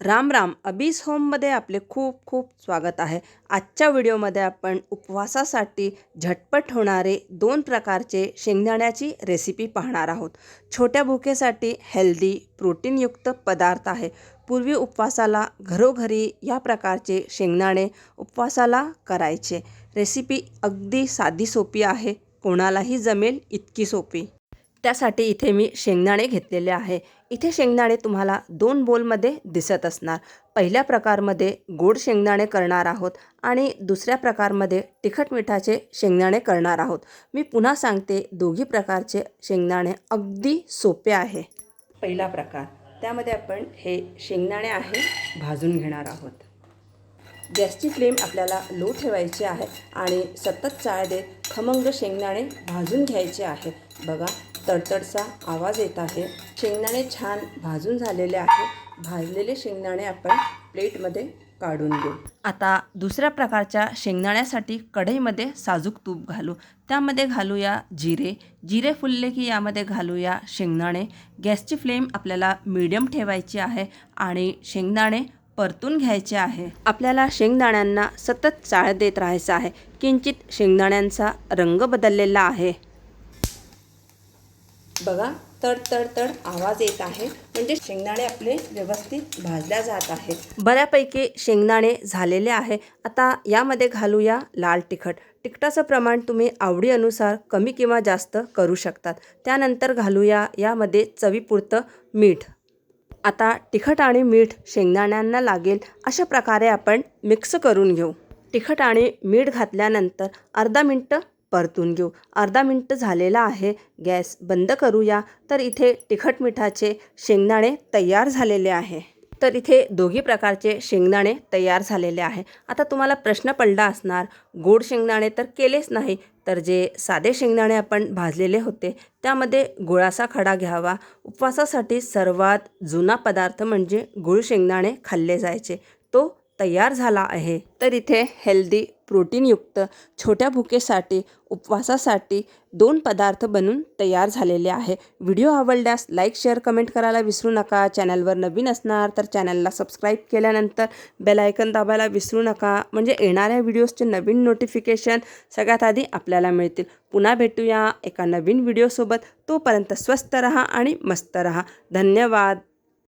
राम राम. अबीस होममध्ये आपले खूप खूप स्वागत आहे. आजच्या व्हिडिओमध्ये आपण उपवासासाठी झटपट होणारे दोन प्रकारचे शेंगदाण्याची रेसिपी पाहणार आहोत. छोट्या भुकेसाठी हेल्दी प्रोटीनयुक्त पदार्थ आहे. पूर्वी उपवासाला घरोघरी या प्रकारचे शेंगदाणे उपवासाला करायचे. रेसिपी अगदी साधी सोपी आहे. कोणालाही जमेल इतकी सोपी. त्यासाठी इथे मी शेंगदाणे घेतलेले आहे. इथे शेंगदाणे तुम्हाला दोन बोलमध्ये दिसत असणार. पहिल्या प्रकारमध्ये गोड शेंगदाणे करणार आहोत आणि दुसऱ्या प्रकारमध्ये तिखट मिठाचे शेंगदाणे करणार आहोत. मी पुन्हा सांगते दोघी प्रकारचे शेंगदाणे अगदी सोपे आहे. पहिला प्रकार त्यामध्ये आपण हे शेंगदाणे आहे भाजून घेणार आहोत. गॅसची फ्लेम आपल्याला लो ठेवायची आहे आणि सतत चाळ देत खमंग शेंगदाणे भाजून घ्यायचे आहे. बघा तडतडचा आवाज येत आहे. शेंगदाणे छान भाजून झालेले आहे. भाजलेले शेंगदाणे आपण प्लेटमध्ये काढून घेऊ. आता दुसऱ्या प्रकारच्या शेंगदाण्यासाठी कढईमध्ये साजूक तूप घालू. त्यामध्ये घालूया जिरे. जिरे फुलले की यामध्ये घालूया शेंगदाणे. गॅसची फ्लेम आपल्याला मीडियम ठेवायची आहे आणि शेंगदाणे परतून घ्यायचे आहे. आपल्याला शेंगदाण्यांना सतत चाळ देत राहायचं आहे. किंचित शेंगदाण्यांचा रंग बदललेला आहे. बघा तड तड तड आवाज येत आहे. म्हणजे शेंगदाणे आपले व्यवस्थित भाजल्या जात आहेत. बऱ्यापैकी शेंगदाणे झालेले आहे. आता यामध्ये घालूया लाल तिखट. तिखटाचं प्रमाण तुम्ही आवडीनुसार कमी किंवा जास्त करू शकतात. त्यानंतर घालूया यामध्ये चवीपुरतं मीठ. आता तिखट आणि मीठ शेंगदाण्यांना लागेल अशा प्रकारे आपण मिक्स करून घेऊ. तिखट आणि मीठ घातल्यानंतर अर्धा मिनटं परतून घेऊ. अर्धा मिनटं झालेला आहे. गॅस बंद करूया. तर इथे तिखट मिठाचे शेंगदाणे तयार झालेले आहे. तर इथे दोघी प्रकारचे शेंगदाणे तयार झालेले आहे. आता तुम्हाला प्रश्न पडला असणार गोड शेंगदाणे तर केलेच नाही तर जे साधे शेंगदाणे आपण भाजलेले होते त्यामध्ये गुळाचा खडा घ्यावा. उपवासासाठी सर्वात जुना पदार्थ म्हणजे गुळ शेंगदाणे खाल्ले जायचे. तो तयार झाला आहे. तर इथे हेल्दी प्रोटीनयुक्त छोट्या भुकेसाठी उपवासासाठी दोन पदार्थ बनून तयार झालेले आहे. व्हिडिओ आवडल्यास लाईक शेअर कमेंट करायला विसरू नका. चॅनलवर नवीन असणार तर चॅनलला सबस्क्राईब केल्यानंतर बेलायकन दाबायला विसरू नका. म्हणजे येणाऱ्या व्हिडिओजचे नवीन नोटिफिकेशन सगळ्यात आधी आपल्याला मिळतील. पुन्हा भेटूया एका नवीन व्हिडिओसोबत तोपर्यंत स्वस्त रहा आणि मस्त रहा. धन्यवाद.